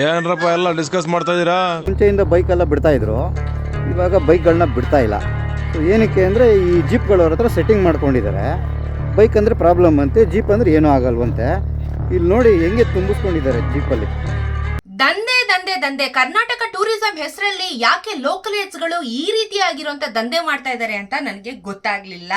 ಏನ್ರಪ್ಪ ಎಲ್ಲ ಡಿಸ್ಕಸ್ ಮಾಡ್ತಾ ಇದೀರಾ ಮುಂಚೆಯಿಂದ ಬೈಕ್ ಎಲ್ಲ ಬಿಡ್ತಾ ಇದ್ರು. ಇವಾಗ ಬೈಕ್ಗಳನ್ನ ಬಿಡ್ತಾ ಇಲ್ಲ. ಸೊ ಏನಕ್ಕೆ ಅಂದರೆ ಈ ಜೀಪ್ಗಳವ್ರ ಹತ್ರ ಸೆಟ್ಟಿಂಗ್ ಮಾಡ್ಕೊಂಡಿದ್ದಾರೆ ಬೈಕ್ ಅಂದರೆ ಪ್ರಾಬ್ಲಮ್ ಅಂತೆ ಜೀಪ್ ಅಂದರೆ ಏನೂ ಆಗಲ್ವಂತೆ. ಇಲ್ಲಿ ನೋಡಿ ಹೆಂಗೆ ತುಂಬಿಸ್ಕೊಂಡಿದ್ದಾರೆ ಜೀಪಲ್ಲಿ ದಂಧೆ ದಂಧೆ ದಂಧೆ. ಕರ್ನಾಟಕ ಟೂರಿಸಂ ಹೆಸರಲ್ಲಿ ಯಾಕೆ ಲೋಕಲ್ ಲೋಕಲೇಟ್ಸ್ಗಳು ಈ ರೀತಿಯಾಗಿರುವಂತ ದಂಧೆ ಮಾಡ್ತಾ ಇದ್ದಾರೆ ಅಂತ ನನಗೆ ಗೊತ್ತಾಗ್ಲಿಲ್ಲ.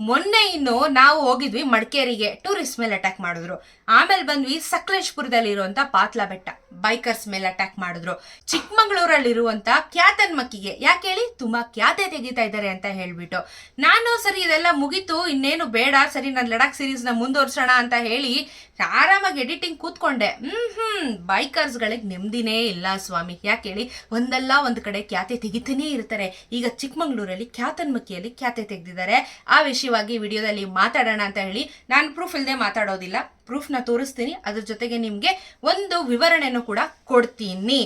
ಮೊನ್ನೆ ಇನ್ನು ನಾವು ಹೋಗಿದ್ವಿ ಮಡಿಕೇರಿಗೆ ಟೂರಿಸ್ಟ್ ಮೇಲೆ ಅಟ್ಯಾಕ್ ಮಾಡಿದ್ರು. ಆಮೇಲೆ ಬಂದ್ವಿ ಸಕಲೇಶ್ಪುರದಲ್ಲಿ ಇರುವಂತ ಪಾತ್ಲಾ ಬೆಟ್ಟ ಬೈಕರ್ಸ್ ಮೇಲೆ ಅಟ್ಯಾಕ್ ಮಾಡಿದ್ರು. ಚಿಕ್ಕಮಗಳೂರಲ್ಲಿರುವಂತ ಖ್ಯಾತನ್ ಮಕ್ಕಿಗೆ ಯಾಕೆ ಹೇಳಿ? ತುಂಬಾ ಖ್ಯಾತೆ ತೆಗಿತಾ ಇದ್ದಾರೆ ಅಂತ ಹೇಳ್ಬಿಟ್ಟು. ನಾನು ಸರಿ ಇದೆಲ್ಲ ಮುಗೀತು, ಇನ್ನೇನು ಬೇಡ, ಸರಿ ನಾನು ಲಡಾಖ್ ಸೀರೀಸ್ನ ಮುಂದುವರ್ಸೋಣ ಅಂತ ಹೇಳಿ ಆರಾಮಾಗಿ ಎಡಿಟಿಂಗ್ ಕೂತ್ಕೊಂಡೆ. ಹ್ಮ್ ಹ್ಮ್ ಬೈಕರ್ಸ್ಗಳಿಗೆ ನೆಮ್ಮದಿನೇ ಇಲ್ಲ ಸ್ವಾಮಿ. ಯಾಕೆ ಹೇಳಿ? ಒಂದಲ್ಲ ಒಂದು ಕಡೆ ಖ್ಯಾತೆ ತೆಗಿತಾನೇ ಇರ್ತಾರೆ. ಈಗ ಚಿಕ್ಕಮಂಗ್ಳೂರಲ್ಲಿ ಖ್ಯಾತನ್ಮಕ್ಕಿಯಲ್ಲಿ ಖ್ಯಾತೆ ತೆಗೆದಿದ್ದಾರೆ. ಆ ವಿಷಯವಾಗಿ ವಿಡಿಯೋದಲ್ಲಿ ಮಾತಾಡೋಣ ಅಂತ ಹೇಳಿ ನಾನು ಪ್ರೂಫ್ ಇಲ್ಲದೆ ಮಾತಾಡೋದಿಲ್ಲ. ಪ್ರೂಫ್ನ ತೋರಿಸ್ತೀನಿ. ಅದ್ರ ಜೊತೆಗೆ ನಿಮಗೆ ಒಂದು ವಿವರಣೆಯನ್ನು ಕೂಡ ಕೊಡ್ತೀನಿ.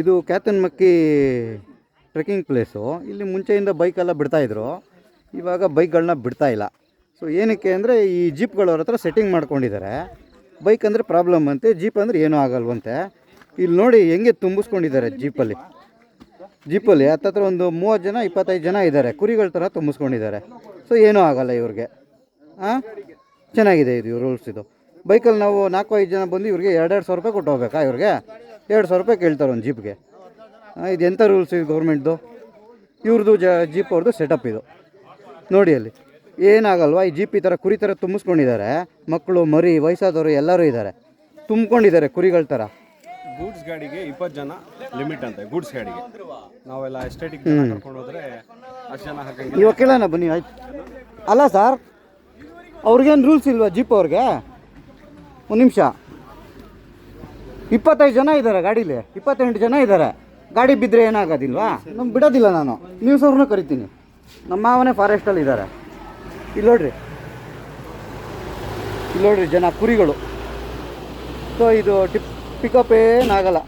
ಇದು ಕ್ಯಾತನ್ಮಕ್ಕಿ ಟ್ರೆಕ್ಕಿಂಗ್ ಪ್ಲೇಸು ಇಲ್ಲಿ ಮುಂಚೆಯಿಂದ ಬೈಕೆಲ್ಲ ಬಿಡ್ತಾ ಇದ್ರು. ಇವಾಗ ಬೈಕ್ಗಳನ್ನ ಬಿಡ್ತಾ ಇಲ್ಲ. ಸೊ ಏನಕ್ಕೆ ಅಂದರೆ ಈ ಜೀಪ್ಗಳವ್ರ ಹತ್ರ ಸೆಟ್ಟಿಂಗ್ ಮಾಡ್ಕೊಂಡಿದ್ದಾರೆ. ಬೈಕ್ ಅಂದರೆ ಪ್ರಾಬ್ಲಮ್ ಅಂತೆ ಜೀಪ್ ಅಂದರೆ ಏನೂ ಆಗಲ್ವಂತೆ. ಇಲ್ಲಿ ನೋಡಿ ಹೆಂಗೆ ತುಂಬಿಸ್ಕೊಂಡಿದ್ದಾರೆ ಜೀಪಲ್ಲಿ ಜೀಪಲ್ಲಿ ಹತ್ತತ್ರ ಒಂದು ಮೂವತ್ತು ಜನ, ಇಪ್ಪತ್ತೈದು ಜನ ಇದ್ದಾರೆ. ಕುರಿಗಳ ಥರ ತುಂಬಿಸ್ಕೊಂಡಿದ್ದಾರೆ. ಸೊ ಏನೂ ಆಗೋಲ್ಲ ಇವ್ರಿಗೆ. ಹಾಂ ಚೆನ್ನಾಗಿದೆ ಇದು ರೂಲ್ಸ್ ಇದು. ಬೈಕಲ್ಲಿ ನಾವು ನಾಲ್ಕು ಐದು ಜನ ಬಂದು ಇವ್ರಿಗೆ ಎರಡೆರಡು ಸಾವಿರ ರೂಪಾಯಿ ಕೊಟ್ಟು ಹೋಗ್ಬೇಕಾ ಇವ್ರಿಗೆ? ಎರಡು ಸಾವಿರ ರೂಪಾಯಿ ಕೇಳ್ತಾರೆ ಒಂದು ಜೀಪ್ಗೆ ಇದು ಎಂಥ ರೂಲ್ಸ್ ಇದು ಗೌರ್ಮೆಂಟ್ದು ಇವ್ರದ್ದು ಜ ಜೀಪ್ ಅವ್ರದ್ದು ಸೆಟಪ್ ಇದು. ನೋಡಿ ಅಲ್ಲಿ. ಏನಾಗಲ್ವಾ ಈ ಜೀಪ್ ಈ ಥರ ಕುರಿ ಥರ ತುಂಬಿಸ್ಕೊಂಡಿದ್ದಾರೆ. ಮಕ್ಕಳು ಮರಿ ವಯಸ್ಸಾದವರು ಎಲ್ಲರೂ ಇದ್ದಾರೆ. ತುಂಬ್ಕೊಂಡಿದ್ದಾರೆ ಕುರಿಗಳ ಥರ ಗೂಡ್ಸ್ ಗಾಡಿಗೆ ಇಪ್ಪತ್ತು ಜನ ಲಿಮಿಟ್ ಅಂತೆ ಗೂಡ್ಸ್ ಗಾಡಿಗೆ. ನಾವೆಲ್ಲ ಕರ್ಕೊಂಡು ಹೋದ್ರೆ ಅಷ್ಟು ಜನ ಹಾಕಿ ಇವಾಗ ಕೇಳೋಣ ಬನ್ನಿ ಆಯ್ತು. ಅಲ್ಲ ಸರ್, ಅವ್ರಿಗೇನು ರೂಲ್ಸ್ ಇಲ್ವಾ ಜೀಪ್ ಅವ್ರಿಗೆ? ಒಂದು ನಿಮಿಷ. ಇಪ್ಪತ್ತೈದು ಜನ ಇದ್ದಾರೆ ಗಾಡೀಲಿ, ಇಪ್ಪತ್ತೆಂಟು ಜನ ಇದ್ದಾರೆ ಗಾಡಿ ಬಿದ್ದರೆ ಏನಾಗೋದಿಲ್ವಾ? ನಮ್ಗೆ ಬಿಡೋದಿಲ್ಲ ನಾನು. ನ್ಯೂಸ್ ಅವ್ರನ್ನೂ ಕರಿತೀನಿ. ನಮ್ಮ ಮಾವನೇ ಫಾರೆಸ್ಟಲ್ಲಿ ಇದ್ದಾರೆ ಇಲ್ಲಿ ನೋಡ್ರಿ. ಇಲ್ಲಿ ನೋಡ್ರಿ ಜನ, ಕುರಿಗಳು. ಸೊ ಇದು ಟಿಪ್ ಪಿಕಪ್ ಏನಾಗಲ್ಲ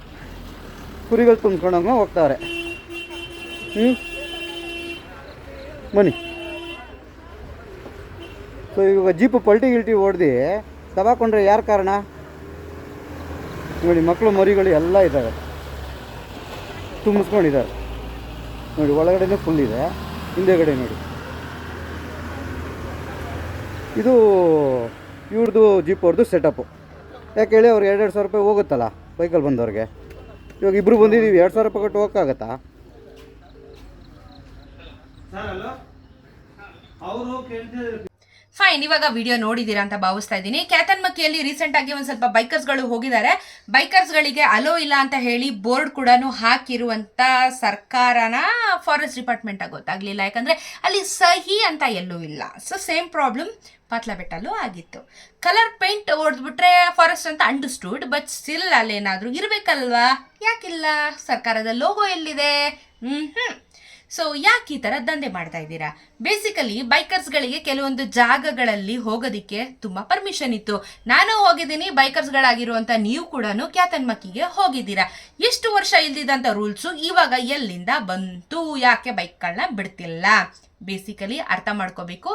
ಕುರಿಗಳು ತುಂಬ್ಕೊಂಡೋಗ ಹೋಗ್ತಾರೆ ಹ್ಞೂ ಬನ್ನಿ. ಸೊ ಇವಾಗ ಜೀಪು ಪಲ್ಟಿ ಗಿಲ್ಟಿ ಹೊಡೆದು ತಗೊಂಡ್ರೆ ಯಾರು ಕಾರಣ? ನೋಡಿ ಮಕ್ಕಳು ಮರಿಗಳು ಎಲ್ಲ ಇದ್ದಾವೆ ತುಂಬಿಸ್ಕೊಂಡಿದ್ದಾರೆ. ನೋಡಿ, ಒಳಗಡೆನೇ ಫುಲ್ ಇದೆ. ಹಿಂದೆಗಡೆ ನೋಡಿ. ಇದು ಇವ್ರದ್ದು ಜೀಪ್ ಅವ್ರದ್ದು ಸೆಟಪ್ಪು ಯಾಕೆ ಹೇಳಿ ಅವ್ರು ಎರಡೆರಡು ಸಾವಿರ ರೂಪಾಯಿ ಹೋಗುತ್ತಲ್ಲ ಬೈಕಲ್ಲಿ ಬಂದವ್ರಿಗೆ. ಇವಾಗ ಇಬ್ಬರು ಬಂದಿದ್ದೀವಿ ಎರಡು ಸಾವಿರ ರೂಪಾಯಿ ಕೊಟ್ಟು ಹೋಗೋಕ್ಕಾಗತ್ತಾ? ಫೈನ್ ಇವಾಗ ವಿಡಿಯೋ ನೋಡಿದೀರಾ ಅಂತ ಭಾವಿಸ್ತಾ ಇದ್ದೀನಿ. ಕ್ಯಾತನ್ಮಕ್ಕಿಯಲ್ಲಿ ರೀಸೆಂಟ್ ಆಗಿ ಒಂದ್ ಸ್ವಲ್ಪ ಬೈಕರ್ಸ್ಗಳು ಹೋಗಿದ್ದಾರೆ. ಬೈಕರ್ಸ್ಗಳಿಗೆ ಅಲೋ ಇಲ್ಲ ಅಂತ ಹೇಳಿ ಬೋರ್ಡ್ ಕೂಡ ಹಾಕಿರುವಂತ ಸರ್ಕಾರನ ಫಾರೆಸ್ಟ್ ಡಿಪಾರ್ಟ್ಮೆಂಟ್ ಗೊತ್ತಾಗ್ಲಿಲ್ಲ. ಯಾಕಂದ್ರೆ ಅಲ್ಲಿ ಸಹಿ ಅಂತ ಎಲ್ಲೂ ಇಲ್ಲ. ಸೊ ಸೇಮ್ ಪ್ರಾಬ್ಲಮ್ ಪಾತ್ಲ ಬೆಟ್ಟಲ್ಲೂ ಆಗಿತ್ತು. ಕಲರ್ ಪೇಂಟ್ ಹೊಡೆದ್ಬಿಟ್ರೆ ಫಾರೆಸ್ಟ್ ಅಂತ ಅಂಡರ್ಸ್ಟೂಡ್ ಬಟ್ ಸ್ಟಿಲ್ ಅಲ್ಲೇನಾದ್ರೂ ಇರ್ಬೇಕಲ್ವಾ? ಯಾಕಿಲ್ಲ? ಸರ್ಕಾರದ ಲೋಗೋ ಎಲ್ಲಿದೆ? ಹ್ಮ್ ಹ್ಮ್. ಸೊ ಯಾಕೆ ಈ ಥರ ದಂಧೆ ಮಾಡ್ತಾ ಇದ್ದೀರಾ? ಬೇಸಿಕಲಿ ಬೈಕರ್ಸ್ಗಳಿಗೆ ಕೆಲವೊಂದು ಜಾಗಗಳಲ್ಲಿ ಹೋಗೋದಕ್ಕೆ ತುಂಬಾ ಪರ್ಮಿಷನ್ ಇತ್ತು. ನಾನು ಹೋಗಿದ್ದೀನಿ ಬೈಕರ್ಸ್ಗಳಾಗಿರುವಂಥ ನೀವು ಕೂಡ ಕ್ಯಾತನ್ಮಕ್ಕಿಗೆ ಹೋಗಿದ್ದೀರಾ? ಎಷ್ಟು ವರ್ಷ ಇಲ್ದಿದ್ದಂಥ ರೂಲ್ಸು ಇವಾಗ ಎಲ್ಲಿಂದ ಬಂತು? ಯಾಕೆ ಬೈಕ್ಗಳನ್ನ ಬಿಡ್ತಿಲ್ಲ? ಬೇಸಿಕಲಿ ಅರ್ಥ ಮಾಡ್ಕೋಬೇಕು.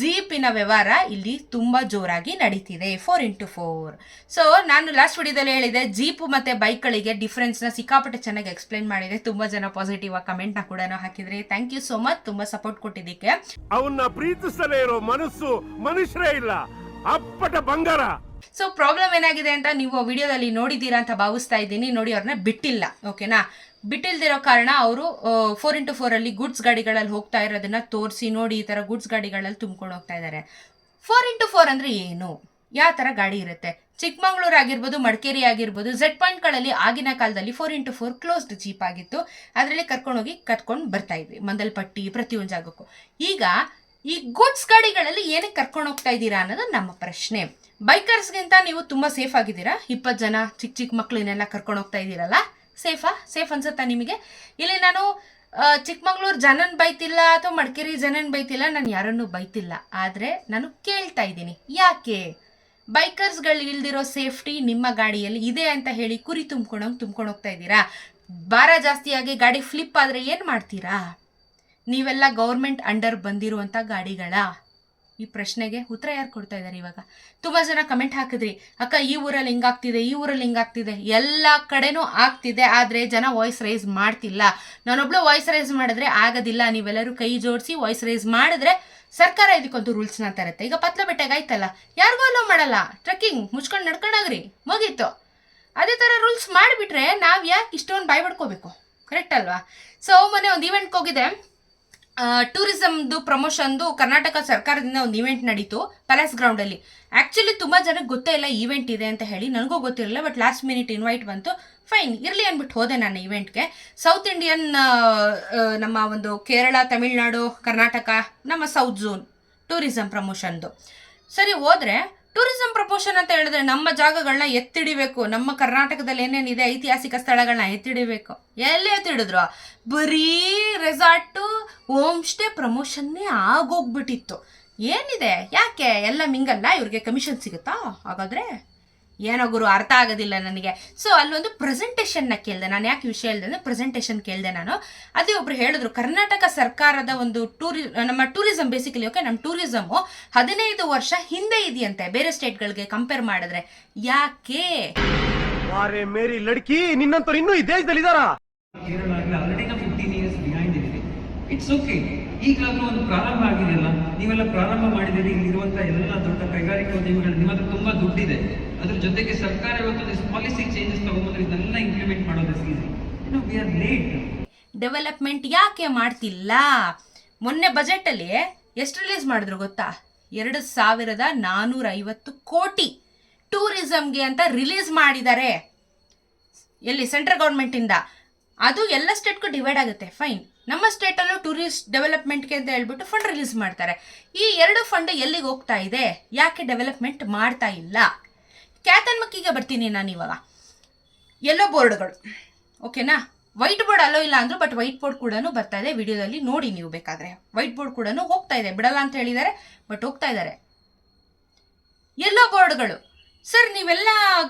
ಜೀಪಿನ ವ್ಯವಹಾರ ಇಲ್ಲಿ ತುಂಬ ಜೋರಾಗಿ ನಡೀತಿದೆ ಫೋರ್ ಇಂಟು ಫೋರ್ ಸೊ ನಾನು ಲಾಸ್ಟ್ ವಿಡಿಯೋದಲ್ಲಿ ಹೇಳಿದೆ, ಜೀಪ್ ಮತ್ತೆ ಬೈಕ್ಗಳಿಗೆ ಡಿಫ್ರೆನ್ಸ್ನ ಸಿಕ್ಕಾಪಟ್ಟೆ ಚೆನ್ನಾಗಿ ಎಕ್ಸ್ಪ್ಲೈನ್ ಮಾಡಿದೆ. ತುಂಬ ಜನ ಪಾಸಿಟಿವ್ ಆಗಿ ಕಮೆಂಟ್ನ ಕೂಡ ಹಾಕಿದ್ರೆ. ಥ್ಯಾಂಕ್ ಯು ಸೋ ಮಚ್ ತುಂಬ ಸಪೋರ್ಟ್ ಕೊಟ್ಟಿದ್ದಕ್ಕೆ. ಅವನ್ನ ಪ್ರೀತಿಸಲೇ ಇರೋ ಮನಸ್ಸು ಮನುಷ್ಯರೇ ಇಲ್ಲ. ಅಪ್ಪಟ ಬಂಗಾರ. ಸೊ ಪ್ರಾಬ್ಲಮ್ ಏನಾಗಿದೆ ಅಂತ ನೀವು ವಿಡಿಯೋದಲ್ಲಿ ನೋಡಿದ್ದೀರಾ ಅಂತ ಭಾವಿಸ್ತಾ ಇದ್ದೀನಿ. ನೋಡಿ, ಅವ್ರನ್ನ ಬಿಟ್ಟಿಲ್ಲ. ಓಕೆನಾ ಬಿಟ್ಟಿಲ್ದಿರೋ ಕಾರಣ ಅವರು ಫೋರ್ ಇಂಟು ಫೋರಲ್ಲಿ ಗುಡ್ಸ್ ಗಾಡಿಗಳಲ್ಲಿ ಹೋಗ್ತಾ ಇರೋದನ್ನ ತೋರಿಸಿ, ನೋಡಿ, ಈ ಥರ ಗುಡ್ಸ್ ಗಾಡಿಗಳಲ್ಲಿ ತುಂಬ್ಕೊಂಡು ಹೋಗ್ತಾ ಇದ್ದಾರೆ. ಫೋರ್ ಇಂಟು ಫೋರ್ ಅಂದರೆ ಏನು? ಯಾವ ಥರ ಗಾಡಿ ಇರುತ್ತೆ? ಚಿಕ್ಕಮಗಳೂರು ಆಗಿರ್ಬೋದು, ಮಡಿಕೇರಿ ಆಗಿರ್ಬೋದು ಝೆಡ್ ಪಾಯಿಂಟ್ಗಳಲ್ಲಿ ಆಗಿನ ಕಾಲದಲ್ಲಿ four into four closed jeep ಆಗಿತ್ತು. ಅದರಲ್ಲಿ ಕರ್ಕೊಂಡೋಗಿ ಕರ್ಕೊಂಡು ಬರ್ತಾ ಇದ್ವಿ, ಮಂದಲ್ಪಟ್ಟಿ, ಪ್ರತಿಯೊಂದು ಜಾಗಕ್ಕೂ. ಈಗ ಈ ಗುಡ್ಸ್ ಗಾಡಿಗಳಲ್ಲಿ ಏನಕ್ಕೆ ಕರ್ಕೊಂಡು ಹೋಗ್ತಾ ಇದ್ದೀರಾ ಅನ್ನೋದು ನಮ್ಮ ಪ್ರಶ್ನೆ. ಬೈಕರ್ಸ್ಗಿಂತ ನೀವು ತುಂಬ ಸೇಫ್ ಆಗಿದ್ದೀರಾ? ಇಪ್ಪತ್ತು ಜನ ಚಿಕ್ಕ ಚಿಕ್ಕ ಮಕ್ಕಳನ್ನೆಲ್ಲ ಕರ್ಕೊಂಡು ಹೋಗ್ತಾ ಇದ್ದೀರಲ್ಲ? ಸೇಫಾ ಸೇಫ್ ಅನ್ಸುತ್ತಾ ನಿಮಗೆ? ಇಲ್ಲಿ ನಾನು ಚಿಕ್ಕಮಗಳೂರು ಜನನ್ ಬೈತಿಲ್ಲ ಅಥವಾ ಮಡಿಕೇರಿ ಜನನ್ ಬೈತಿಲ್ಲ, ನಾನು ಯಾರನ್ನೂ ಬೈತಿಲ್ಲ. ಆದರೆ ನಾನು ಕೇಳ್ತಾ ಇದ್ದೀನಿ. ಯಾಕೆ? ಬೈಕರ್ಸ್ಗಳು ಇಲ್ದಿರೋ ಸೇಫ್ಟಿ ನಿಮ್ಮ ಗಾಡಿಯಲ್ಲಿ ಇದೆ ಅಂತ ಹೇಳಿ ಕುರಿ ತುಂಬ್ಕೊಂಡು ತುಂಬ್ಕೊಂಡು ಹೋಗ್ತಾ ಇದ್ದೀರಾ? ಭಾರ ಜಾಸ್ತಿಯಾಗಿ ಗಾಡಿ ಫ್ಲಿಪ್ ಆದರೆ ಏನು ಮಾಡ್ತೀರಾ? ನೀವೆಲ್ಲ ಗೌರ್ಮೆಂಟ್ ಅಂಡರ್ ಬಂದಿರುವಂಥ ಗಾಡಿಗಳ. ಈ ಪ್ರಶ್ನೆಗೆ ಉತ್ತರ ಯಾರು ಕೊಡ್ತಾ ಇದ್ದಾರೆ ಇವಾಗ? ತುಂಬ ಜನ ಕಮೆಂಟ್ ಹಾಕಿದ್ರಿ. ಅಕ್ಕ, ಈ ಊರಲ್ಲಿ ಹಿಂಗಾಗ್ತಿದೆ ಈ ಊರಲ್ಲಿ ಹಿಂಗಾಗ್ತಿದೆ ಎಲ್ಲ ಕಡೆನೂ ಆಗ್ತಿದೆ, ಆದರೆ ಜನ ವಾಯ್ಸ್ ರೈಸ್ ಮಾಡ್ತಿಲ್ಲ. ನಾನೊಬ್ಳು ವಾಯ್ಸ್ ರೈಸ್ ಮಾಡಿದ್ರೆ ಆಗೋದಿಲ್ಲ. ನೀವೆಲ್ಲರೂ ಕೈ ಜೋಡಿಸಿ ವಾಯ್ಸ್ ರೈಸ್ ಮಾಡಿದ್ರೆ ಸರ್ಕಾರ ಇದಕ್ಕೊಂದು ರೂಲ್ಸ್ನ ತರುತ್ತೆ. ಈಗ ಪತ್ಲ ಬೆಟ್ಟಗೆ ಆಯ್ತಲ್ಲ? ಯಾರಿಗೂ ಅಲೋ ಮಾಡಲ್ಲ. ಟ್ರೆಕ್ಕಿಂಗ್ ಮುಚ್ಕೊಂಡು ನಡ್ಕೊಂಡೋಗ್ರಿ. ಮುಗೀತು. ಅದೇ ಥರ ರೂಲ್ಸ್ ಮಾಡಿಬಿಟ್ರೆ ನಾವು ಯಾಕೆ ಇಷ್ಟೊಂದು ಬಾಯ್ ಬಿಡ್ಕೋಬೇಕು ಕರೆಕ್ಟ್ ಅಲ್ವಾ? ಸೊ ಮೊನ್ನೆ ಒಂದು ಈವೆಂಟ್ಗೆ ಹೋಗಿದೆ ಟೂರಿಸಮ್ದು ಪ್ರಮೋಷನ್ದು ಕರ್ನಾಟಕ ಸರ್ಕಾರದಿಂದ ಒಂದು ಇವೆಂಟ್ ನಡೀತು ಪ್ಯಾಲೇಸ್ ಗ್ರೌಂಡಲ್ಲಿ ಆ್ಯಕ್ಚುಲಿ ತುಂಬ ಜನಕ್ಕೆ ಗೊತ್ತೇ ಇಲ್ಲ ಈವೆಂಟ್ ಇದೆ ಅಂತ ಹೇಳಿ, ನನಗೂ ಗೊತ್ತಿರಲಿಲ್ಲ ಬಟ್ ಲಾಸ್ಟ್ ಮಿನಿಟ್ ಇನ್ವೈಟ್ ಬಂತು. ಫೈನ್ ಇರಲಿ ಅಂದ್ಬಿಟ್ಟು ಹೋದೆ ನಾನು ಇವೆಂಟ್ಗೆ ಸೌತ್ ಇಂಡಿಯನ್ ನಮ್ಮ ಒಂದು ಕೇರಳ ತಮಿಳುನಾಡು ಕರ್ನಾಟಕ ನಮ್ಮ ಸೌತ್ ಝೋನ್ ಟೂರಿಸಮ್ ಪ್ರಮೋಷನ್ದು ಸರಿ, ಹೋದ್ರೆ ಟೂರಿಸಂ ಪ್ರಮೋಷನ್ ಅಂತ ಹೇಳಿದ್ರೆ ನಮ್ಮ ಜಾಗಗಳನ್ನ ಎತ್ತಿಡಿಬೇಕು. ನಮ್ಮ ಕರ್ನಾಟಕದಲ್ಲಿ ಏನೇನಿದೆ ಐತಿಹಾಸಿಕ ಸ್ಥಳಗಳನ್ನ ಎತ್ತಿಡಿಬೇಕು. ಎಲ್ಲಿ ಎತ್ತಿಡಿದ್ರು? ಬರೀ ರೆಸಾರ್ಟು ಹೋಮ್ ಸ್ಟೇ ಪ್ರಮೋಷನ್ನೇ ಆಗೋಗ್ಬಿಟ್ಟಿತ್ತು. ಏನಿದೆ? ಯಾಕೆ? ಎಲ್ಲ ಮಿಂಗಲ್ಲ? ಇವ್ರಿಗೆ ಕಮಿಷನ್ ಸಿಗುತ್ತಾ? ಹಾಗಾದ್ರೆ? ಏನೋ ಗುರು ಅರ್ಥ ಆಗೋದಿಲ್ಲ ನನಗೆ. ಸೊ ಅಲ್ಲೊಂದು ಪ್ರೆಸೆಂಟೇಷನ್ನ ಕೇಳಿದೆ ನಾನು. ಯಾಕೆ ವಿಷಯ ಹೇಳಿದೆ ಅಂದರೆ ಪ್ರೆಸೆಂಟೇಷನ್ ಕೇಳಿದೆ ನಾನು. ಅದೇ ಒಬ್ರು ಹೇಳಿದ್ರು ಕರ್ನಾಟಕ ಸರ್ಕಾರದ ಒಂದು ಟೂರಿ ನಮ್ಮ ಟೂರಿಸಂ ಬೇಸಿಕಲಿ ಓಕೆ ನಮ್ಮ ಟೂರಿಸಮು ಹದಿನೈದು ವರ್ಷ ಹಿಂದೆ ಇದೆಯಂತೆ. ಬೇರೆ ಸ್ಟೇಟ್ಗಳಿಗೆ ಕಂಪೇರ್ ಮಾಡಿದ್ರೆ. ಯಾಕೆ? ಬಾರೆ ಮೇರಿ ಲಡ್ಕಿ ನಿನ್ನಂತರ ಇನ್ನೂ ಈ ದೇಶದಲ್ಲಿ ಇದಾರಾ ಇಟ್ಸ್ ಓಕೆ ಈಗಲಾದ್ರೂ ಒಂದು ಪ್ರಾರಂಭ ಆಗಿದೆಯಲ್ಲ? ನೀವೆಲ್ಲ ಪ್ರಾರಂಭ ಮಾಡಿದ್ದೀರಿ ಇಲ್ಲಿರುವಂಥ ಎಲ್ಲ ದೊಡ್ಡ ಕೈಗಾರಿಕೋದ್ಯಮಿಗಳು ನಿಮ್ಮ ಹತ್ರ ತುಂಬಾ ದುಡ್ಡಿದೆ. ಅದ್ರ ಜೊತೆಗೆ ಸರ್ಕಾರ ಇವತ್ತು ಪಾಲಿಸಿ ಚೇಂಜಸ್ ತಗೊಂಡ್ಬಂದ್ರೆ ಇದನ್ನೆಲ್ಲ ಇಂಪ್ಲಿಮೆಂಟ್ ಮಾಡೋದು ಈಸಿ ಇನ್ನು ವಿ ಆರ್ ಲೇಟ್ ಡೆವಲಪ್ಮೆಂಟ್ ಯಾಕೆ ಮಾಡ್ತಿಲ್ಲ? ಮೊನ್ನೆ ಬಜೆಟಲ್ಲಿ ಎಷ್ಟು ರಿಲೀಸ್ ಮಾಡಿದ್ರು ಗೊತ್ತಾ? ಎರಡು ಸಾವಿರದ ನಾನ್ನೂರ ಐವತ್ತು ಕೋಟಿ ಟೂರಿಸಮ್ಗೆ ಅಂತ ರಿಲೀಸ್ ಮಾಡಿದ್ದಾರೆ. ಎಲ್ಲಿ ಸೆಂಟ್ರಲ್ ಗೌರ್ಮೆಂಟಿಂದ ಅದು ಎಲ್ಲ ಸ್ಟೇಟ್ಗೂ ಡಿವೈಡ್ ಆಗುತ್ತೆ. ಫೈನ್ ನಮ್ಮ ಸ್ಟೇಟಲ್ಲೂ ಟೂರಿಸ್ಟ್ ಡೆವಲಪ್ಮೆಂಟ್ಗೆ ಅಂತ ಹೇಳ್ಬಿಟ್ಟು ಫಂಡ್ ರಿಲೀಸ್ ಮಾಡ್ತಾರೆ. ಈ ಎರಡು ಫಂಡ್ ಎಲ್ಲಿಗೆ ಹೋಗ್ತಾ ಇದೆ? ಯಾಕೆ ಡೆವಲಪ್ಮೆಂಟ್ ಮಾಡ್ತಾ ಇಲ್ಲ? ಕ್ಯಾತನ್ಮಕ್ಕಿಗೆ ಬರ್ತೀನಿ ನಾನು ಇವಾಗ. ಎಲ್ಲೋ ಬೋರ್ಡ್ಗಳು ಓಕೆನಾ ವೈಟ್ ಬೋರ್ಡ್ ಅಲ್ಲೋ ಇಲ್ಲ ಅಂದರು ಬಟ್ ವೈಟ್ ಬೋರ್ಡ್ ಕೂಡ ಬರ್ತಾ ಇದೆ. ವಿಡಿಯೋದಲ್ಲಿ ನೋಡಿ ನೀವು ಬೇಕಾದ್ರೆ. ವೈಟ್ ಬೋರ್ಡ್ ಕೂಡ ಹೋಗ್ತಾ ಇದೆ. ಬಿಡಲ್ಲ ಅಂತ ಹೇಳಿದ್ದಾರೆ ಬಟ್ ಹೋಗ್ತಾ ಇದ್ದಾರೆ. ಎಲ್ಲೋ ಬೋರ್ಡ್ಗಳು ಸರ್ ನೀವೆಲ್ಲ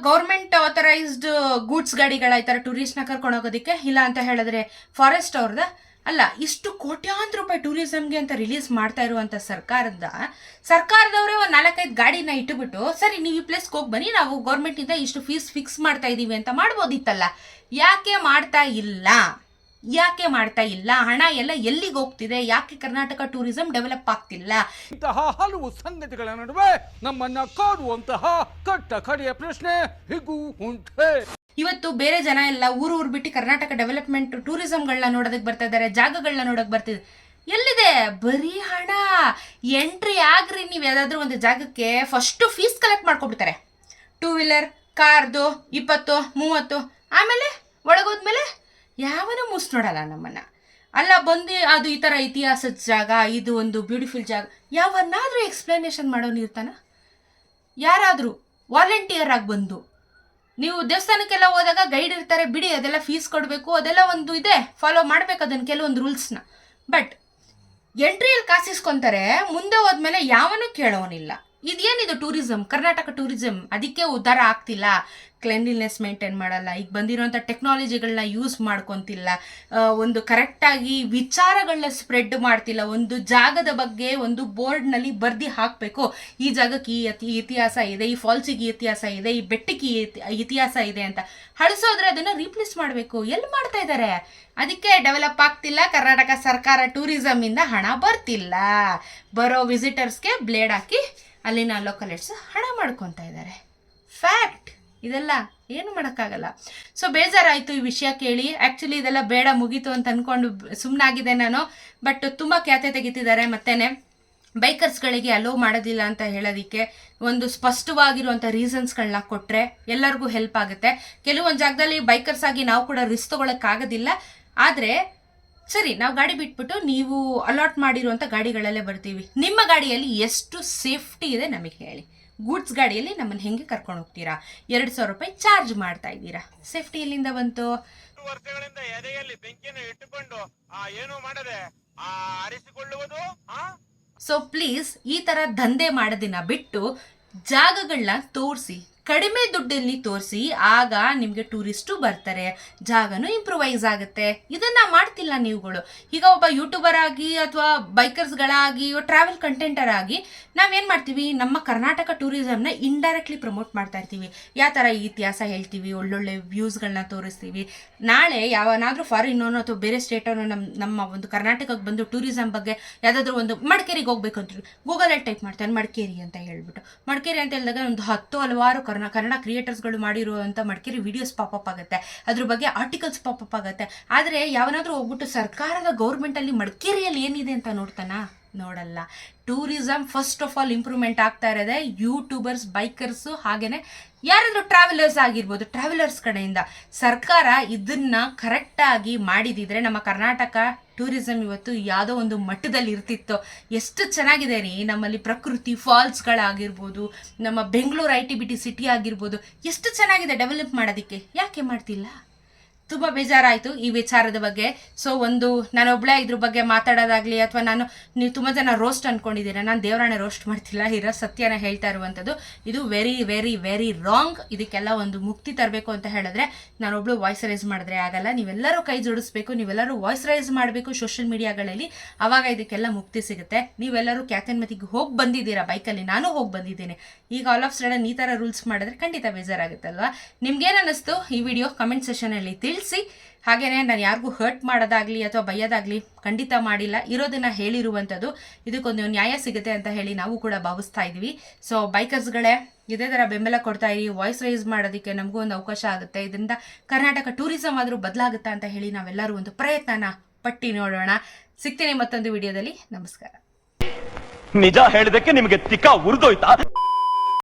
ಗೌರ್ಮೆಂಟ್ ಆಥರೈಸ್ಡ್ ಗೂಡ್ಸ್ ಗಾಡಿಗಳ ಈ ಥರ ಟೂರಿಸ್ಟ್ನ ಕರ್ಕೊಂಡು ಹೋಗೋದಕ್ಕೆ? ಇಲ್ಲ ಅಂತ ಹೇಳಿದ್ರೆ ಫಾರೆಸ್ಟ್ ಅವ್ರದ? ಅಲ್ಲ, ಇಷ್ಟು ಕೋಟ್ಯಾಂತರ ರೂಪಾಯಿ ಟೂರಿಸಂಗೆ ಅಂತ ರಿಲೀಸ್ ಮಾಡ್ತಾ ಇರುವಂಥ ಸರ್ಕಾರದ, ಸರ್ಕಾರದವರೇ ಒಂದು ನಾಲ್ಕೈದು ಗಾಡಿನ ಇಟ್ಟುಬಿಟ್ಟು, ಸರಿ, ನೀವು ಈ ಪ್ಲೇಸ್ಗೆ ಹೋಗಿ ಬನ್ನಿ, ನಾವು ಗೌರ್ಮೆಂಟಿಂದ ಇಷ್ಟು ಫೀಸ್ ಫಿಕ್ಸ್ ಮಾಡ್ತಾ ಇದ್ದೀವಿ ಅಂತ ಮಾಡ್ಬೋದಿತ್ತಲ್ಲ? ಯಾಕೆ ಮಾಡ್ತಾ ಇಲ್ಲ? ಯಾಕೆ ಮಾಡ್ತಾ ಇಲ್ಲ? ಹಣ ಎಲ್ಲ ಎಲ್ಲಿಗೆ ಹೋಗ್ತಿದೆ? ಯಾಕೆ ಕರ್ನಾಟಕ ಟೂರಿಸಂ ಡೆವಲಪ್ ಆಗ್ತಿಲ್ಲ? ಇಂತಹ ಹಲವು ಸಂಗತಿಗಳ ನಡುವೆ ನಮ್ಮನ್ನ ಕಾಡುವಂತಹ ಕಟ್ಟ ಕಡೆಯ ಪ್ರಶ್ನೆ ಹೀಗೂ ಉಂಟೆ. ಇವತ್ತು ಬೇರೆ ಜನ ಎಲ್ಲ ಊರು ಊರು ಬಿಟ್ಟು ಕರ್ನಾಟಕ ಡೆವಲಪ್ಮೆಂಟ್ ಟೂರಿಸಂಗಳನ್ನ ನೋಡೋದಕ್ಕೆ ಬರ್ತಾ ಇದ್ದಾರೆ ಜಾಗಗಳನ್ನ ನೋಡೋಕೆ ಬರ್ತಿದೆ ಎಲ್ಲಿದೆ? ಬರೀ ಹಣ. ಎಂಟ್ರಿ ಆಗ್ರಿ ನೀವು ಯಾವುದಾದ್ರೂ ಒಂದು ಜಾಗಕ್ಕೆ ಫಸ್ಟು ಫೀಸ್ ಕಲೆಕ್ಟ್ ಮಾಡ್ಕೊಬಿಡ್ತಾರೆ. ಟೂ ವೀಲರ್ ಕಾರ್ದು, ಇಪ್ಪತ್ತು, ಮೂವತ್ತು, ಆಮೇಲೆ ಒಳಗೋದ್ಮೇಲೆ ಯಾವನೂ ಮೂಸ್ ನೋಡಲ್ಲ ನಮ್ಮನ್ನ. ಅಲ್ಲ, ಬಂದು ಅದು ಈ ಥರ ಇತಿಹಾಸದ ಜಾಗ, ಇದು ಒಂದು ಬ್ಯೂಟಿಫುಲ್ ಜಾಗ, ಯಾವನ್ನಾದರೂ ಎಕ್ಸ್ಪ್ಲನೇಷನ್ ಮಾಡೋನು ಇರ್ತಾನ ಯಾರಾದರೂ ವಾಲಂಟಿಯರ್ ಆಗಿ ಬಂದು ನೀವು ದೇವಸ್ಥಾನಕ್ಕೆಲ್ಲ ಹೋದಾಗ ಗೈಡ್ ಇರ್ತಾರೆ, ಬಿಡಿ ಅದೆಲ್ಲ ಫೀಸ್ ಕೊಡಬೇಕು, ಅದೆಲ್ಲ ಒಂದು ಇದೆ. ಫಾಲೋ ಮಾಡ್ಬೇಕು ಅದನ್ನು ಕೆಲವೊಂದು ರೂಲ್ಸ್ನ ಬಟ್ ಎಂಟ್ರಿಯಲ್ಲಿ ಕಾಸಿಸ್ಕೊತಾರೆ, ಮುಂದೆ ಹೋದ್ಮೇಲೆ ಯಾವನೂ ಕೇಳೋನಿಲ್ಲ. ಇದೇನಿದು ಟೂರಿಸಂ? ಕರ್ನಾಟಕ ಟೂರಿಸಂ? ಅದಕ್ಕೆ ಉದ್ಧಾರ ಆಗ್ತಿಲ್ಲ. ಕ್ಲೆನ್ಲಿನೆಸ್ ಮೇಂಟೈನ್ ಮಾಡಲ್ಲ. ಈಗ ಬಂದಿರೋಂಥ ಟೆಕ್ನಾಲಜಿಗಳನ್ನ ಯೂಸ್ ಮಾಡ್ಕೊತಿಲ್ಲ. ಒಂದು ಕರೆಕ್ಟಾಗಿ ವಿಚಾರಗಳನ್ನ ಸ್ಪ್ರೆಡ್ ಮಾಡ್ತಿಲ್ಲ. ಒಂದು ಜಾಗದ ಬಗ್ಗೆ ಒಂದು ಬೋರ್ಡ್ನಲ್ಲಿ ಬರ್ದಿ ಹಾಕಬೇಕು. ಈ ಜಾಗಕ್ಕೆ ಈ ಅತಿ ಇತಿಹಾಸ ಇದೆ, ಈ ಫಾಲ್ಸಿಗೆ ಇತಿಹಾಸ ಇದೆ, ಈ ಬೆಟ್ಟಕ್ಕೆ ಇತಿಹಾಸ ಇದೆ ಅಂತ ಹಳಸೋದ್ರೆ ಅದನ್ನು ರೀಪ್ಲೇಸ್ ಮಾಡಬೇಕು. ಎಲ್ಲಿ ಮಾಡ್ತಾ ಇದ್ದಾರೆ ಅದಕ್ಕೆ ಡೆವಲಪ್ ಆಗ್ತಿಲ್ಲ. ಕರ್ನಾಟಕ ಸರ್ಕಾರ ಟೂರಿಸಮಿಂದ ಹಣ ಬರ್ತಿಲ್ಲ. ಬರೋ ವಿಸಿಟರ್ಸ್ಗೆ ಬ್ಲೇಡ್ ಹಾಕಿ ಅಲ್ಲಿನ ಲೋಕಲೇಟ್ಸ್ ಹಣ ಮಾಡ್ಕೊತಾ ಇದ್ದಾರೆ. ಫ್ಯಾಕ್ಟ್ ಇದೆಲ್ಲ ಏನು ಮಾಡೋಕ್ಕಾಗಲ್ಲ. ಸೊ ಬೇಜಾರಾಯಿತು ಈ ವಿಷಯ ಕೇಳಿ. ಆ್ಯಕ್ಚುಲಿ ಇದೆಲ್ಲ ಬೇಡ, ಮುಗೀತು ಅಂತ ಅಂದ್ಕೊಂಡು ಸುಮ್ಮನಾಗಿದೆ ನಾನು. ಬಟ್ ತುಂಬ ಖ್ಯಾತೆ ತೆಗಿತಿದ್ದಾರೆ ಮತ್ತೇನೆ. ಬೈಕರ್ಸ್ಗಳಿಗೆ ಅಲೋ ಮಾಡೋದಿಲ್ಲ ಅಂತ ಹೇಳೋದಕ್ಕೆ ಒಂದು ಸ್ಪಷ್ಟವಾಗಿರುವಂಥ ರೀಸನ್ಸ್ಗಳನ್ನ ಕೊಟ್ಟರೆ ಎಲ್ಲರಿಗೂ ಹೆಲ್ಪ್ ಆಗುತ್ತೆ. ಕೆಲವೊಂದು ಜಾಗದಲ್ಲಿ ಬೈಕರ್ಸ್ ಆಗಿ ನಾವು ಕೂಡ ರಿಸ್ಕ್ ತೊಗೊಳಕ್ಕಾಗೋದಿಲ್ಲ. ಆದರೆ ಸರಿ ನಾವು ಗಾಡಿ ಬಿಟ್ಬಿಟ್ಟು ನೀವು ಅಲಾಟ್ ಮಾಡಿರುವಂಥ ಗಾಡಿಗಳಲ್ಲೇ ಬರ್ತೀವಿ. ನಿಮ್ಮ ಗಾಡಿಯಲ್ಲಿ ಎಷ್ಟು ಸೇಫ್ಟಿ ಇದೆ ನಮಗೆ ಹೇಳಿ. ಗೂಡ್ಸ್ ಗಾಡಿಯಲ್ಲಿ ನಮ್ಮನ್ನು ಹೆಂಗೆ ಕರ್ಕೊಂಡು ಹೋಗ್ತೀರಾ? ಎರಡು ಸಾವಿರ ರೂಪಾಯಿ ಚಾರ್ಜ್ ಮಾಡ್ತಾ ಇದ್ದೀರಾ. ಸೇಫ್ಟಿ ಎಲ್ಲಿಂದ ಬಂತು? ವರ್ಷಗಳಿಂದ ಎದೆಯಲ್ಲಿ ಬೆಂಕಿಯನ್ನು ಇಟ್ಟುಕೊಂಡು ಏನು ಮಾಡದೆ ಆರಿಸಿಕೊಳ್ಳುವುದು ಸೊ ಪ್ಲೀಸ್ ಈ ಥರ ದಂಧೆ ಮಾಡೋದಿನ ಬಿಟ್ಟು ಜಾಗಗಳನ್ನ ತೋರಿಸಿ. ಕಡಿಮೆ ದುಡ್ಡಲ್ಲಿ ತೋರಿಸಿ, ಆಗ ನಿಮಗೆ ಟೂರಿಸ್ಟು ಬರ್ತಾರೆ. ಜಾಗನೂ ಇಂಪ್ರೂವೈಸ್ ಆಗುತ್ತೆ. ಇದನ್ನು ಮಾಡ್ತಿಲ್ಲ ನೀವುಗಳು. ಈಗ ಒಬ್ಬ ಯೂಟ್ಯೂಬರ್ ಆಗಿ ಅಥವಾ ಬೈಕರ್ಸ್ಗಳಾಗಿ ಟ್ರಾವೆಲ್ ಕಂಟೆಂಟರ್ ಆಗಿ ನಾವೇನು ಮಾಡ್ತೀವಿ? ನಮ್ಮ ಕರ್ನಾಟಕ ಟೂರಿಸಮ್ನ ಇಂಡೈರೆಕ್ಟ್ಲಿ ಪ್ರಮೋಟ್ ಮಾಡ್ತಾ ಇರ್ತೀವಿ. ಯಾವ ಥರ ಇತಿಹಾಸ ಹೇಳ್ತೀವಿ, ಒಳ್ಳೊಳ್ಳೆ ವ್ಯೂಸ್ಗಳನ್ನ ತೋರಿಸ್ತೀವಿ. ನಾಳೆ ಯಾವನಾದರೂ ಫಾರಿನ್ನೋನು ಅಥವಾ ಬೇರೆ ಸ್ಟೇಟವನು ನಮ್ಮ ನಮ್ಮ ಒಂದು ಕರ್ನಾಟಕಕ್ಕೆ ಬಂದು ಟೂರಿಸಮ್ ಬಗ್ಗೆ ಯಾವುದಾದ್ರೂ ಒಂದು ಮಡಿಕೇರಿಗೆ ಹೋಗ್ಬೇಕು ಅಂತೀವಿ ಗೂಗಲಲ್ಲಿ ಟೈಪ್ ಮಾಡ್ತಾನೆ ಮಡಿಕೇರಿ ಅಂತ ಹೇಳ್ಬಿಟ್ಟು. ಮಡಿಕೇರಿ ಅಂತ ಹೇಳಿದಾಗ ಒಂದು ಹತ್ತು ಹಲವಾರು ಕರ್ನಾ ಕನ್ನಡ ಕ್ರಿಯೇಟರ್ಸ್ಗಳು ಮಾಡಿರುವಂಥ ಮಡಿಕೇರಿ ವಿಡಿಯೋಸ್ ಪಾಪಪ್ ಆಗುತ್ತೆ. ಅದ್ರ ಬಗ್ಗೆ ಆರ್ಟಿಕಲ್ಸ್ ಪಾಪಪ್ ಆಗುತ್ತೆ. ಆದರೆ ಯಾವನಾದರೂ ಹೋಗ್ಬಿಟ್ಟು ಸರ್ಕಾರದ ಗೌರ್ಮೆಂಟಲ್ಲಿ ಮಡಿಕೇರಿಯಲ್ಲಿ ಏನಿದೆ ಅಂತ ನೋಡ್ತಾನಾ? ನೋಡಲ್ಲ. Tourism first of all improvement ಆಗ್ತಾ ಇರೋದೆ ಯೂಟ್ಯೂಬರ್ಸ್ ಬೈಕರ್ಸು ಹಾಗೇನೆ ಯಾರಾದರೂ ಟ್ರಾವೆಲರ್ಸ್ ಆಗಿರ್ಬೋದು ಟ್ರಾವೆಲರ್ಸ್ ಕಡೆಯಿಂದ. ಸರ್ಕಾರ ಇದನ್ನ ಕರೆಕ್ಟಾಗಿ ಮಾಡಿದಿದ್ರೆ ನಮ್ಮ ಕರ್ನಾಟಕ ಟೂರಿಸಂ ಇವತ್ತು ಯಾವುದೋ ಒಂದು ಮಟ್ಟದಲ್ಲಿ ಇರ್ತಿತ್ತು. ಎಷ್ಟು ಚೆನ್ನಾಗಿದೆ ರೀ, ನಮ್ಮಲ್ಲಿ ಪ್ರಕೃತಿ ಫಾಲ್ಸ್ಗಳಾಗಿರ್ಬೋದು, ನಮ್ಮ Bengaluru I T B T city ಆಗಿರ್ಬೋದು, ಎಷ್ಟು ಚೆನ್ನಾಗಿದೆ ಡೆವಲಪ್ ಮಾಡೋದಕ್ಕೆ? ಯಾಕೆ ಮಾಡ್ತಿಲ್ಲ? ತುಂಬ ಬೇಜಾರಾಯಿತು ಈ ವಿಚಾರದ ಬಗ್ಗೆ. ಸೊ ಒಂದು ನಾನು ಒಬ್ಬಳೇ ಇದ್ರ ಬಗ್ಗೆ ಮಾತಾಡೋದಾಗ್ಲಿ ಅಥವಾ ನಾನು ನೀವು ತುಂಬ ಜನ ರೋಸ್ಟ್ ಅಂದ್ಕೊಂಡಿದ್ದೀರ ನಾನು ದೇವರಾಣೆ ರೋಸ್ಟ್ ಮಾಡ್ತಿಲ್ಲ ಇರೋ ಸತ್ಯನ ಹೇಳ್ತಾ ಇರುವಂಥದ್ದು. ಇದು ವೆರಿ ವೆರಿ ವೆರಿ ರಾಂಗ್ ಇದಕ್ಕೆಲ್ಲ ಒಂದು ಮುಕ್ತಿ ತರಬೇಕು ಅಂತ ಹೇಳಿದ್ರೆ ನಾನೊಬ್ಳು ವಾಯ್ಸ್ ರೈಸ್ ಮಾಡಿದ್ರೆ ಆಗಲ್ಲ. ನೀವೆಲ್ಲರೂ ಕೈ ಜೋಡಿಸ್ಬೇಕು, ನೀವೆಲ್ಲರೂ ವಾಯ್ಸ್ ರೈಸ್ ಮಾಡಬೇಕು ಸೋಷಿಯಲ್ ಮೀಡಿಯಾಗಳಲ್ಲಿ ಆವಾಗ ಇದಕ್ಕೆಲ್ಲ ಮುಕ್ತಿ ಸಿಗುತ್ತೆ. ನೀವೆಲ್ಲರೂ ಕ್ಯಾತನ್ಮತಿಗೆ ಹೋಗಿ ಬಂದಿದ್ದೀರಾ ಬೈಕಲ್ಲಿ ನಾನು ಹೋಗಿ ಬಂದಿದ್ದೇನೆ. ಈಗ ಆಲ್ ಆಫ್ ಸಡನ್ ಈ ಥರ ರೂಲ್ಸ್ ಮಾಡಿದ್ರೆ ಖಂಡಿತ ಬೇಜಾರಾಗುತ್ತಲ್ವಾ? ನಿಮ್ಗೇನು ಅನ್ನಿಸ್ತು ಈ ವಿಡಿಯೋ ಕಮೆಂಟ್ ಸೆಷನಲ್ಲಿ ತಿಳಿಸಿ ಹಾಗೆಯೇ ನಾನು ಯಾರಿಗೂ ಹರ್ಟ್ ಮಾಡೋದಾಗಲಿ ಅಥವಾ ಬೈಯೋದಾಗಲಿ ಖಂಡಿತ ಮಾಡಿಲ್ಲ. ಇರೋದನ್ನು ಹೇಳಿರುವಂಥದ್ದು. ಇದಕ್ಕೊಂದು ನ್ಯಾಯ ಸಿಗುತ್ತೆ ಅಂತ ಹೇಳಿ ನಾವು ಕೂಡ ಭಾವಿಸ್ತಾ ಇದ್ದೀವಿ. ಸೊ ಬೈಕರ್ಸ್ಗಳೇ ಇದೇ ಥರ ಬೆಂಬಲ ಕೊಡ್ತಾ ಇರಿ. ವಾಯ್ಸ್ ರೈಸ್ ಮಾಡೋದಕ್ಕೆ ನಮಗೂ ಒಂದು ಅವಕಾಶ ಆಗುತ್ತೆ. ಇದರಿಂದ ಕರ್ನಾಟಕ ಟೂರಿಸಂ ಆದರೂ ಬದಲಾಗುತ್ತಾ ಅಂತ ಹೇಳಿ ನಾವೆಲ್ಲರೂ ಒಂದು ಪ್ರಯತ್ನನ ಪಟ್ಟಿ ನೋಡೋಣ. ಸಿಗ್ತೀನಿ ಮತ್ತೊಂದು ವಿಡಿಯೋದಲ್ಲಿ. ನಮಸ್ಕಾರ. ನಿಜ ಹೇಳಿದಕ್ಕೆ ನಿಮಗೆ ತಿಕ್ಕ ಉರಿದೋಯ್ತಾ?